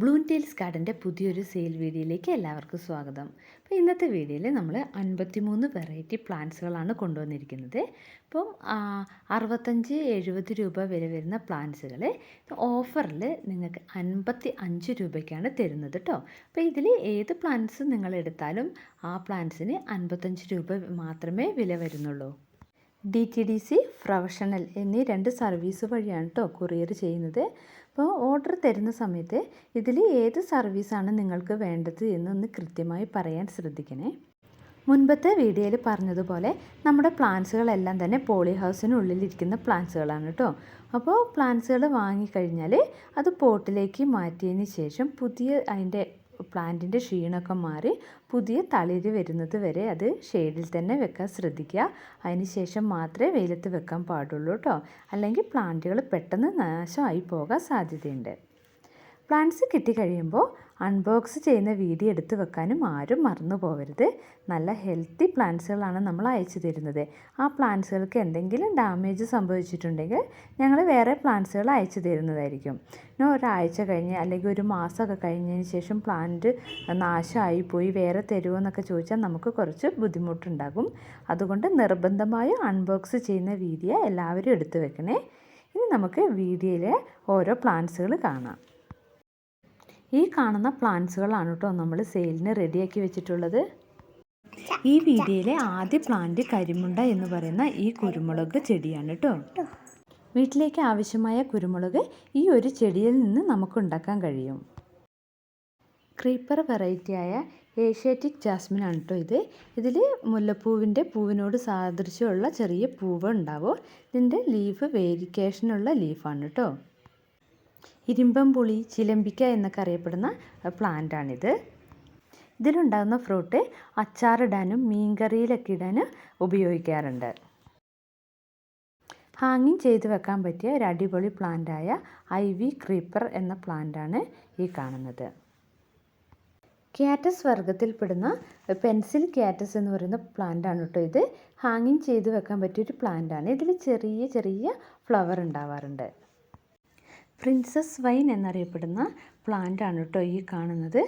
ബ്ലൂൺ tales ഗാർഡന്റെ പുതിയൊരു sale വീഡിയോയിലേക്ക് എല്ലാവർക്കും സ്വാഗതം. അപ്പോൾ ഇന്നത്തെ വീഡിയോയിൽ നമ്മൾ അൻപത്തിമൂന്ന് വെറൈറ്റി പ്ലാന്റ്സുകളാണ് കൊണ്ടുവന്നിരിക്കുന്നത്. ഇപ്പം അറുപത്തഞ്ച് എഴുപത് രൂപ വില വരുന്ന പ്ലാന്റ്സുകൾ ഓഫറിൽ നിങ്ങൾക്ക് അൻപത്തി അഞ്ച് രൂപയ്ക്കാണ് തരുന്നത് കേട്ടോ അപ്പോൾ ഇതിൽ ഏത് പ്ലാന്റ്സ് നിങ്ങൾ എടുത്താലും ആ പ്ലാന്റ്സിന് അൻപത്തഞ്ച് രൂപ മാത്രമേ വില വരുന്നുള്ളൂ. D T D C professional എന്നീ രണ്ട് സർവീസ് വഴിയാണ് കേട്ടോ കൊറിയർ ചെയ്യുന്നത്. അപ്പോൾ ഓർഡർ തരുന്ന സമയത്ത് ഇതിൽ ഏത് സർവീസാണ് നിങ്ങൾക്ക് വേണ്ടത് എന്നൊന്ന് കൃത്യമായി പറയാൻ ശ്രദ്ധിക്കണേ. മുൻപത്തെ വീഡിയോയിൽ പറഞ്ഞതുപോലെ നമ്മുടെ പ്ലാന്റ്സുകളെല്ലാം തന്നെ പോളി ഹൗസിനുള്ളിലിരിക്കുന്ന പ്ലാന്റ്സുകളാണ് കേട്ടോ. അപ്പോൾ പ്ലാന്റ്സുകൾ വാങ്ങിക്കഴിഞ്ഞാൽ അത് പോട്ടിലേക്ക് മാറ്റിയതിന് ശേഷം പുതിയ അതിന്റെ പ്ലാന്റിന്റെ ക്ഷീണമൊക്കെ മാറി പുതിയ തളിര് വരുന്നത് വരെ അത് ഷെയ്ഡിൽ തന്നെ വെക്കാൻ ശ്രദ്ധിക്കുക. അതിന് ശേഷം മാത്രമേ വെയിലത്ത് വെക്കാൻ പാടുള്ളൂ കേട്ടോ. അല്ലെങ്കിൽ പ്ലാന്റുകൾ പെട്ടെന്ന് നാശമായി പോകാൻ സാധ്യതയുണ്ട്. പ്ലാന്റ്സ് കിട്ടിക്കഴിയുമ്പോൾ അൺബോക്സ് ചെയ്യുന്ന വീഡിയോ എടുത്തു വെക്കാനും ആരും മറന്നു പോകരുത് നല്ല ഹെൽത്തി പ്ലാന്റ്സുകളാണ് നമ്മൾ അയച്ചു തരുന്നത്. ആ പ്ലാന്റ്സുകൾക്ക് എന്തെങ്കിലും ഡാമേജ് സംഭവിച്ചിട്ടുണ്ടെങ്കിൽ ഞങ്ങൾ വേറെ പ്ലാന്റ്സുകൾ അയച്ചു തരുന്നതായിരിക്കും. പിന്നെ ഒരാഴ്ച കഴിഞ്ഞ് അല്ലെങ്കിൽ ഒരു മാസമൊക്കെ കഴിഞ്ഞതിന് ശേഷം പ്ലാന്റ് നാശമായി പോയി വേറെ തരുമോ എന്നൊക്കെ ചോദിച്ചാൽ നമുക്ക് കുറച്ച് ബുദ്ധിമുട്ടുണ്ടാകും. അതുകൊണ്ട് നിർബന്ധമായും അൺബോക്സ് ചെയ്യുന്ന വീഡിയോ എല്ലാവരും എടുത്തു വെക്കണേ. ഇനി നമുക്ക് വീഡിയോയിലെ ഓരോ പ്ലാന്റ്സുകൾ കാണാം. ഈ കാണുന്ന പ്ലാന്റ്സുകളാണ് കേട്ടോ നമ്മൾ സെയിലിന് റെഡിയാക്കി വെച്ചിട്ടുള്ളത്. ഈ വീഡിയോയിലെ ആദ്യ പ്ലാന്റ് കരിമുണ്ട എന്ന് പറയുന്ന ഈ കുരുമുളക് ചെടിയാണ് കേട്ടോ വീട്ടിലേക്ക് ആവശ്യമായ കുരുമുളക് ഈ ഒരു ചെടിയിൽ നിന്ന് നമുക്ക് ഉണ്ടാക്കാൻ കഴിയും. ക്രീപ്പർ വെറൈറ്റിയായ ഏഷ്യാറ്റിക് ജാസ്മിൻ ആണ് കേട്ടോ ഇത്. ഇതിൽ മുല്ലപ്പൂവിന്റെ പൂവിനോട് സാദൃശ്യമുള്ള ചെറിയ പൂവ് ഉണ്ടാവും. ഇതിന്റെ ലീഫ് വേരിക്കേഷനുള്ള ലീഫാണ് കേട്ടോ ഇരുമ്പം പുളി ചിലമ്പിക്ക എന്നൊക്കെ അറിയപ്പെടുന്ന പ്ലാന്റാണിത്. ഇതിലുണ്ടാകുന്ന ഫ്രൂട്ട് അച്ചാറിടാനും മീൻകറിയിലൊക്കെ ഇടാനും ഉപയോഗിക്കാറുണ്ട്. ഹാങ്ങിങ് ചെയ്ത് വെക്കാൻ പറ്റിയ ഒരു അടിപൊളി പ്ലാന്റായ ഐ വി ക്രീപ്പർ എന്ന പ്ലാന്റാണ് ഈ കാണുന്നത്. ക്യാറ്റസ് വർഗത്തിൽപ്പെടുന്ന പെൻസിൽ ക്യാറ്റസ് എന്ന് പറയുന്ന പ്ലാന്റാണ് കേട്ടോ ഇത്. ഹാങ്ങിങ് ചെയ്ത് വെക്കാൻ പറ്റിയ പറ്റിയൊരു പ്ലാന്റാണ്. ഇതിൽ ചെറിയ ചെറിയ ഫ്ലവർ ഉണ്ടാവാറുണ്ട്. പ്രിൻസസ് വൈൻ എന്നറിയപ്പെടുന്ന പ്ലാന്റ് ആണ് കേട്ടോ ഈ കാണുന്നത്.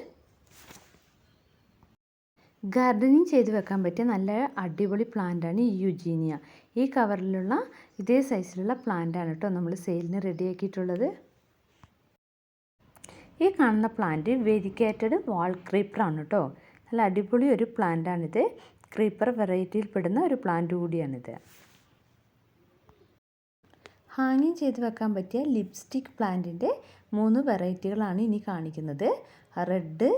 ഗാർഡനിങ് ചെയ്ത് വെക്കാൻ പറ്റിയ നല്ല അടിപൊളി പ്ലാന്റാണ് ഈ യുജീനിയ. ഈ കവറിലുള്ള ഇതേ സൈസിലുള്ള പ്ലാന്റാണ് കേട്ടോ നമ്മൾ സെയിലിന് റെഡിയാക്കിയിട്ടുള്ളത്. ഈ കാണുന്ന പ്ലാന്റ് വെരിക്കേറ്റഡ് വാൾ ക്രീപ്പറാണ് കേട്ടോ. നല്ല അടിപൊളി ഒരു പ്ലാന്റാണിത്. ക്രീപ്പർ വെറൈറ്റിയിൽപ്പെടുന്ന ഒരു പ്ലാന്റ് കൂടിയാണിത്. ഹാങ്ങിങ് ചെയ്ത് വെക്കാൻ പറ്റിയ ലിപ്സ്റ്റിക് പ്ലാന്റിന്റെ മൂന്ന് വെറൈറ്റികളാണ് ഇനി കാണിക്കുന്നത്. റെഡ്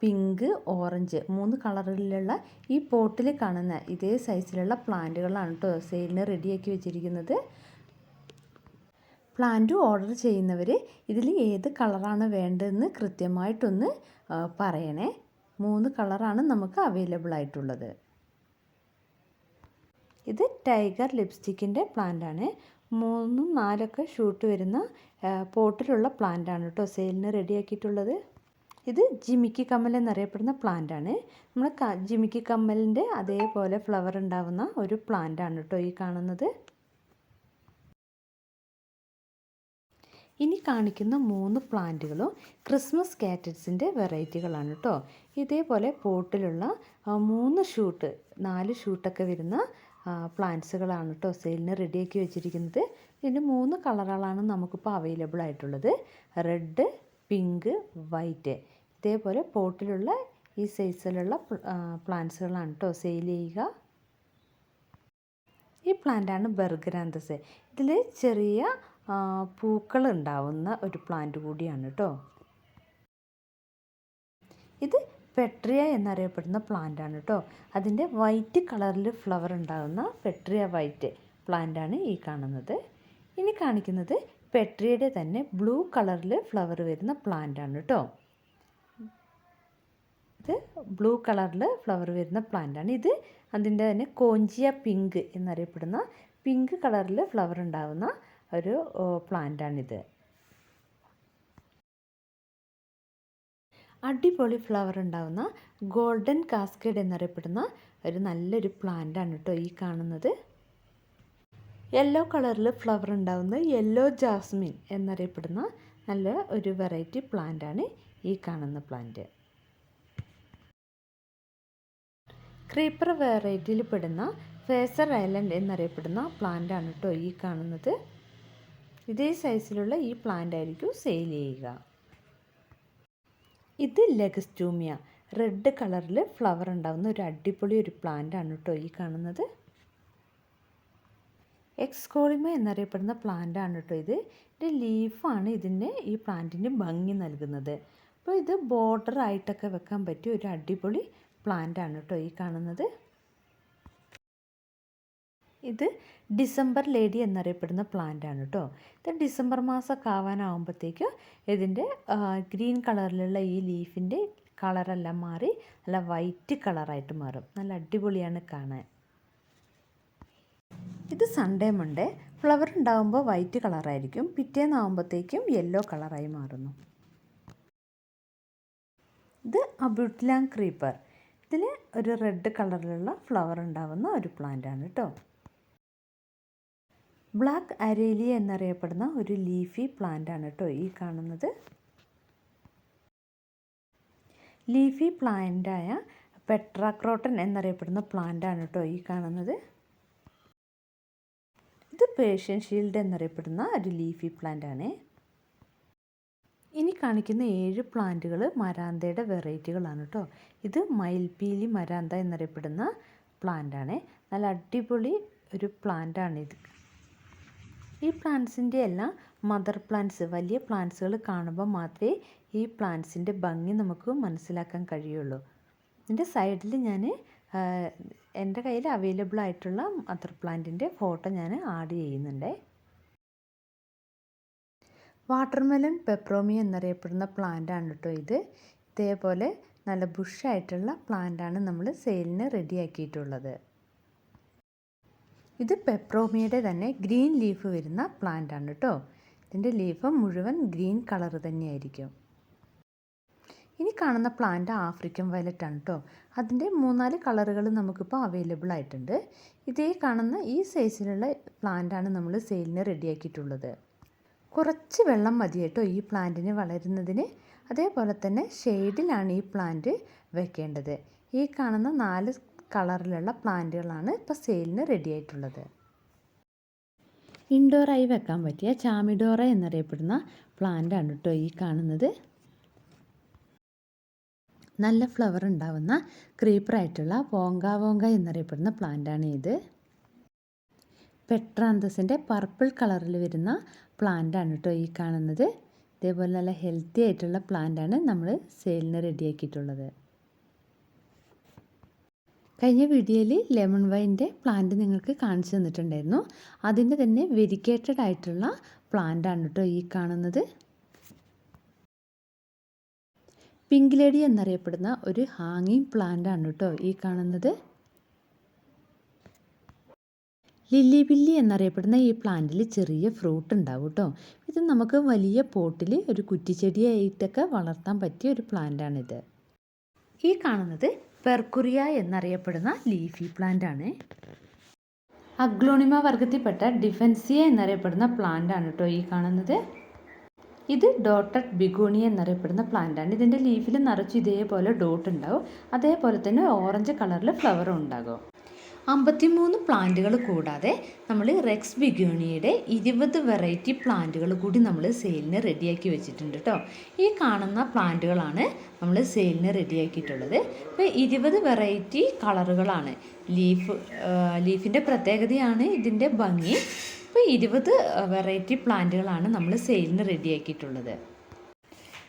പിങ്ക് ഓറഞ്ച് മൂന്ന് കളറിലുള്ള ഈ പോട്ടിൽ കാണുന്ന ഇതേ സൈസിലുള്ള പ്ലാന്റുകളാണ് കേട്ടോ സെയിലിന് റെഡിയാക്കി വെച്ചിരിക്കുന്നത്. പ്ലാന്റ് ഓർഡർ ചെയ്യുന്നവർ ഇതിൽ ഏത് കളറാണ് വേണ്ടതെന്ന് കൃത്യമായിട്ടൊന്ന് പറയണേ. മൂന്ന് കളറാണ് നമുക്ക് അവൈലബിൾ ആയിട്ടുള്ളത്. ഇത് ടൈഗർ ലിപ്സ്റ്റിക്കിന്റെ പ്ലാന്റാണ്. മൂന്നും നാലൊക്കെ ഷൂട്ട് വരുന്ന പോട്ടിലുള്ള പ്ലാന്റ് ആണ് കേട്ടോ സെയിലിന് റെഡിയാക്കിയിട്ടുള്ളത്. ഇത് ജിമിക്കി കമ്മൽ എന്നറിയപ്പെടുന്ന പ്ലാന്റ് ആണ്. നമ്മൾ ജിമിക്കി കമ്മലിന്റെ അതേപോലെ ഫ്ലവർ ഉണ്ടാവുന്ന ഒരു പ്ലാന്റ് ആണ് കേട്ടോ ഈ കാണുന്നത്. ഇനി കാണിക്കുന്ന മൂന്ന് പ്ലാന്റുകളും ക്രിസ്മസ് കാറ്റഡ്സിന്റെ വെറൈറ്റികളാണ് കേട്ടോ. ഇതേപോലെ പോട്ടിലുള്ള മൂന്ന് ഷൂട്ട് നാല് ഷൂട്ടൊക്കെ വരുന്ന പ്ലാന്റ്സുകളാണ് കേട്ടോ സെയിലിന് റെഡിയാക്കി വെച്ചിരിക്കുന്നത്. ഇതിന് മൂന്ന് കളറുകളാണ് നമുക്കിപ്പോൾ അവൈലബിൾ ആയിട്ടുള്ളത്. റെഡ് പിങ്ക് വൈറ്റ് ഇതേപോലെ പോട്ടിലുള്ള ഈ സൈസിലുള്ള പ്ലാന്റ്സുകളാണ് കേട്ടോ സെയിൽ ചെയ്യുക. ഈ പ്ലാന്റാണ് ബർഗരാന്തസ് ഇതിൽ ചെറിയ പൂക്കൾ ഉണ്ടാവുന്ന ഒരു പ്ലാന്റ് കൂടിയാണ് കേട്ടോ ഇത് പെട്രിയ എന്നറിയപ്പെടുന്ന പ്ലാന്റ് ആണ് കേട്ടോ അതിന്റെ വൈറ്റ് കളറിൽ ഫ്ലവർ ഉണ്ടാകുന്ന പെട്രിയ വൈറ്റ് പ്ലാന്റ് ആണ് ഈ കാണുന്നത്. ഇനി കാണിക്കുന്നത് പെട്രിയയുടെ തന്നെ ബ്ലൂ കളറിൽ ഫ്ലവർ വരുന്ന പ്ലാന്റ് ആണ് കേട്ടോ ഇത് ബ്ലൂ കളറിൽ ഫ്ലവർ വരുന്ന പ്ലാന്റ് ആണ്. ഇത് അതിന്റെ തന്നെ കോഞ്ചിയ പിങ്ക് എന്നറിയപ്പെടുന്ന പിങ്ക് കളറിൽ ഫ്ലവർ ഉണ്ടാകുന്ന ഒരു പ്ലാന്റാണിത് അടിപൊളി ഫ്ലവർ ഉണ്ടാവുന്ന ഗോൾഡൻ കാസ്കേഡ് എന്നറിയപ്പെടുന്ന ഒരു നല്ലൊരു പ്ലാന്റ് ആണ് കേട്ടോ ഈ കാണുന്നത്. യെല്ലോ കളറിൽ ഫ്ലവർ ഉണ്ടാവുന്ന യെല്ലോ ജാസ്മിൻ എന്നറിയപ്പെടുന്ന നല്ല ഒരു വെറൈറ്റി ആണ് ഈ കാണുന്ന പ്ലാന്റ് ക്രീപ്പർ വെറൈറ്റിയിൽ പെടുന്ന ഫേസർ ഐലൻഡ് എന്നറിയപ്പെടുന്ന പ്ലാന്റ് ആണ് കേട്ടോ ഈ കാണുന്നത്. ഇതേ സൈസിലുള്ള ഈ പ്ലാന്റ് ആയിരിക്കും സെയിൽ ചെയ്യുക. ഇത് ലെഗസ്റ്റൂമിയ. റെഡ് കളറിൽ ഫ്ലവർ ഉണ്ടാകുന്ന ഒരു അടിപൊളി ഒരു പ്ലാന്റ് ആണ് കേട്ടോ ഈ കാണുന്നത്. എക്സ്കോളിമ എന്നറിയപ്പെടുന്ന പ്ലാന്റ് ആണ് കേട്ടോ ഇത്. ഇതിന്റെ ലീഫാണ് ഇതിന് ഈ പ്ലാന്റിന് ഭംഗി നൽകുന്നത്. അപ്പോൾ ഇത് ബോർഡർ ആയിട്ടൊക്കെ വെക്കാൻ പറ്റിയ ഒരു അടിപൊളി പ്ലാന്റ് ആണ് കേട്ടോ ഈ കാണുന്നത്. ഇത് ഡിസംബർ ലേഡി എന്നറിയപ്പെടുന്ന പ്ലാന്റ് ആണ് കേട്ടോ ഇത് ഡിസംബർ മാസമൊക്കെ ആവാനാവുമ്പോഴത്തേക്ക് ഇതിന്റെ ഗ്രീൻ കളറിലുള്ള ഈ ലീഫിന്റെ കളറെല്ലാം മാറി നല്ല വൈറ്റ് കളറായിട്ട് മാറും. നല്ല അടിപൊളിയാണ് കാണാൻ. ഇത് സൺഡേ മൺഡേ ഫ്ലവർ ഉണ്ടാകുമ്പോൾ വൈറ്റ് കളറായിരിക്കും. പിറ്റേന്നാവുമ്പോഴത്തേക്കും യെല്ലോ കളറായി മാറുന്നു. ഇത് അബുട്ലാങ് ക്രീപ്പർ ഇതിൽ ഒരു റെഡ് കളറിലുള്ള ഫ്ലവർ ഉണ്ടാകുന്ന ഒരു പ്ലാന്റ് ആണ് കേട്ടോ ബ്ലാക്ക് അരേലിയ എന്നറിയപ്പെടുന്ന ഒരു ലീഫി പ്ലാന്റ് ആണ് കേട്ടോ ഈ കാണുന്നത്. ലീഫി പ്ലാന്റായ പെട്രാക്രോട്ടൻ എന്നറിയപ്പെടുന്ന പ്ലാന്റ് ആണ് കേട്ടോ ഈ കാണുന്നത്. ഇത് പേഷ്യൻ ഷീൽഡ് എന്നറിയപ്പെടുന്ന ഒരു ലീഫി പ്ലാന്റ് ആണ് ഇനി കാണിക്കുന്ന ഏഴ് പ്ലാന്റുകൾ മരാന്തയുടെ വെറൈറ്റികളാണ് കേട്ടോ. ഇത് മയിൽപീലി മരാന്ത എന്നറിയപ്പെടുന്ന പ്ലാന്റ് ആണ് നല്ല അടിപൊളി ഒരു പ്ലാന്റ് ആണ് ഇത് ഈ പ്ലാന്റ്സിന്റെ എല്ലാം മദർ പ്ലാന്റ്സ് വലിയ പ്ലാന്റ്സുകൾ കാണുമ്പോൾ മാത്രമേ ഈ പ്ലാന്റ്സിന്റെ ഭംഗി നമുക്ക് മനസ്സിലാക്കാൻ കഴിയുള്ളൂ. ഇതിന്റെ സൈഡിൽ ഞാൻ എന്റെ കയ്യിൽ അവൈലബിൾ ആയിട്ടുള്ള മദർ പ്ലാന്റിന്റെ ഫോട്ടോ ഞാൻ ആഡ് ചെയ്യുന്നുണ്ട്. വാട്ടർമെലൺ പെപ്രോമി എന്നറിയപ്പെടുന്ന പ്ലാന്റ് ആണ് കേട്ടോ ഇത്. ഇതേപോലെ നല്ല ബുഷായിട്ടുള്ള പ്ലാന്റാണ് നമ്മൾ സെയിലിന് റെഡിയാക്കിയിട്ടുള്ളത് ഇത് പെപ്രോമിയുടെ തന്നെ ഗ്രീൻ ലീഫ് വരുന്ന പ്ലാന്റ് ആണ് കേട്ടോ. ഇതിന്റെ ലീഫ് മുഴുവൻ ഗ്രീൻ കളർ തന്നെയായിരിക്കും. ഇനി കാണുന്ന പ്ലാന്റ് ആഫ്രിക്കൻ വയലറ്റ് ആണ് കേട്ടോ. അതിന്റെ മൂന്നാൽ കളറുകൾ നമുക്കിപ്പോൾ അവൈലബിൾ ആയിട്ടുണ്ട്. ഇതേ കാണുന്ന ഈ സൈസിലുള്ള പ്ലാന്റാണ് നമ്മൾ സെയിലിന് റെഡിയാക്കിയിട്ടുള്ളത് കുറച്ച് വെള്ളം മതി കേട്ടോ ഈ പ്ലാന്റിന് വളരുന്നതിന്. അതേപോലെ തന്നെ ഷെയ്ഡിലാണ് ഈ പ്ലാന്റ് വെക്കേണ്ടത്. ഈ കാണുന്ന നാല് കളറിലുള്ള പ്ലാന്റുകളാണ് ഇപ്പോൾ സെയിലിന് റെഡി ആയിട്ടുള്ളത്. ഇൻഡോറായി വെക്കാൻ പറ്റിയ ചാമിഡോറ എന്നറിയപ്പെടുന്ന പ്ലാന്റ് ആണ് കേട്ടോ ഈ കാണുന്നത്. നല്ല ഫ്ലവർ ഉണ്ടാവുന്ന ക്രീപ്പറായിട്ടുള്ള വോങ്ക വോങ്ക എന്നറിയപ്പെടുന്ന പ്ലാന്റാണ് ഇത്. പെട്രാന്തസിന്റെ പർപ്പിൾ കളറിൽ വരുന്ന പ്ലാന്റാണ് കേട്ടോ ഈ കാണുന്നത്. ഇതേപോലെ നല്ല ഹെൽത്തി ആയിട്ടുള്ള പ്ലാന്റാണ് നമ്മൾ സെയിലിന് റെഡിയാക്കിയിട്ടുള്ളത് കഴിഞ്ഞ വീഡിയോയിൽ ലെമൺ വൈന്റെ പ്ലാന്റ് നിങ്ങൾക്ക് കാണിച്ചു തന്നിട്ടുണ്ടായിരുന്നു. അതിന്റെ തന്നെ വെരിക്കേറ്റഡ് ആയിട്ടുള്ള പ്ലാന്റ് ആണ് കേട്ടോ ഈ കാണുന്നത്. പിങ്ക് ലേഡി എന്നറിയപ്പെടുന്ന ഒരു ഹാങ്ങിങ് പ്ലാന്റ് ആണ് കേട്ടോ ഈ കാണുന്നത്. ലില്ലി ബില്ലി എന്നറിയപ്പെടുന്ന ഈ പ്ലാന്റിൽ ചെറിയ ഫ്രൂട്ട് ഉണ്ടാവും കേട്ടോ ഇത് നമുക്ക് വലിയ പോട്ടിൽ ഒരു കുറ്റിച്ചെടിയായിട്ടൊക്കെ വളർത്താൻ പറ്റിയ ഒരു പ്ലാന്റാണിത് ഈ കാണുന്നത് പെർക്കുറിയ എന്നറിയപ്പെടുന്ന ലീഫി പ്ലാന്റ് ആണ്. അഗ്ലോണിമ വർഗത്തിൽപ്പെട്ട ഡിഫൻസിയ എന്നറിയപ്പെടുന്ന പ്ലാന്റ് ആണ് കേട്ടോ ഈ കാണുന്നത്. ഇത് ഡോട്ടഡ് ബിഗോണിയ എന്നറിയപ്പെടുന്ന പ്ലാന്റ് ആണ്. ഇതിന്റെ ലീഫിൽ നിറച്ച് ഇതേപോലെ ഡോട്ട് ഉണ്ടാവും. അതേപോലെ തന്നെ ഓറഞ്ച് കളറിൽ ഫ്ലവറും ഉണ്ടാകും. അമ്പത്തിമൂന്ന് പ്ലാന്റുകൾ കൂടാതെ നമ്മൾ റെക്സ് ബിഗോണിയുടെ ഇരുപത് വെറൈറ്റി പ്ലാന്റുകൾ കൂടി നമ്മൾ സെയിലിന് റെഡിയാക്കി വെച്ചിട്ടുണ്ട് കേട്ടോ. ഈ കാണുന്ന പ്ലാന്റുകളാണ് നമ്മൾ സെയിലിന് റെഡിയാക്കിയിട്ടുള്ളത്. ഇപ്പോൾ ഇരുപത് വെറൈറ്റി കളറുകളാണ്. ലീഫ് ലീഫിന്റെ പ്രത്യേകതയാണ് ഇതിന്റെ ഭംഗി. ഇപ്പോൾ ഇരുപത് വെറൈറ്റി പ്ലാന്റുകളാണ് നമ്മൾ സെയിലിന് റെഡിയാക്കിയിട്ടുള്ളത്.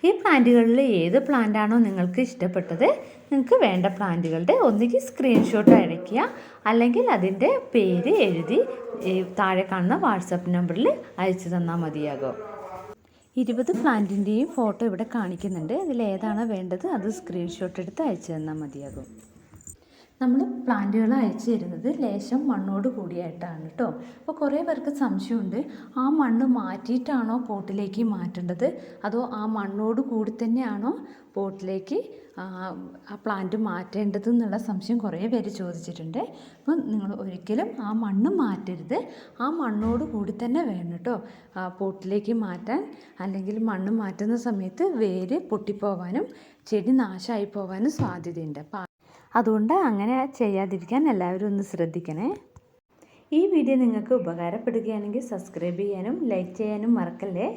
ഈ പ്ലാന്റുകളിൽ ഏത് പ്ലാന്റാണോ നിങ്ങൾക്ക് ഇഷ്ടപ്പെട്ടത് നിങ്ങൾക്ക് വേണ്ട പ്ലാന്റുകളുടെ ഒന്നുകിൽ സ്ക്രീൻഷോട്ട് അയക്കുക അല്ലെങ്കിൽ അതിന്റെ പേര് എഴുതി താഴെ കാണുന്ന വാട്സപ്പ് നമ്പറിൽ അയച്ചു തന്നാൽ മതിയാകും. ഇരുപത് പ്ലാന്റിന്റെയും ഫോട്ടോ ഇവിടെ കാണിക്കുന്നുണ്ട്. അതിൽ ഏതാണ് വേണ്ടത് അത് സ്ക്രീൻഷോട്ട് എടുത്ത് അയച്ചു തന്നാൽ മതിയാകും. നമ്മൾ പ്ലാന്റുകൾ അയച്ചു തരുന്നത് ലേശം മണ്ണോട് കൂടിയായിട്ടാണ് കേട്ടോ. അപ്പോൾ കുറേ പേർക്ക് സംശയമുണ്ട്. ആ മണ്ണ് മാറ്റിയിട്ടാണോ പോട്ടിലേക്ക് മാറ്റേണ്ടത്? അതോ ആ മണ്ണോട് കൂടി തന്നെയാണോ പോട്ടിലേക്ക് ആ പ്ലാന്റ് മാറ്റേണ്ടത് എന്നുള്ള സംശയം കുറേ പേര് ചോദിച്ചിട്ടുണ്ട്. അപ്പം നിങ്ങൾ ഒരിക്കലും ആ മണ്ണ് മാറ്റരുത്. ആ മണ്ണോട് കൂടി തന്നെ വേണം കേട്ടോ ആ പോട്ടിലേക്ക് മാറ്റാൻ. അല്ലെങ്കിൽ മണ്ണ് മാറ്റുന്ന സമയത്ത് വേര് പൊട്ടിപ്പോവാനും ചെടി നാശമായി പോവാനും സാധ്യതയുണ്ട്. അപ്പം അതുകൊണ്ട് അങ്ങനെ ചെയ്യാതിരിക്കാൻ എല്ലാവരും ഒന്ന് ശ്രദ്ധിക്കണേ. ഈ വീഡിയോ നിങ്ങൾക്ക് ഉപകാരപ്പെടുകയാണെങ്കിൽ സബ്സ്ക്രൈബ് ചെയ്യാനും ലൈക്ക് ചെയ്യാനും മറക്കല്ലേ?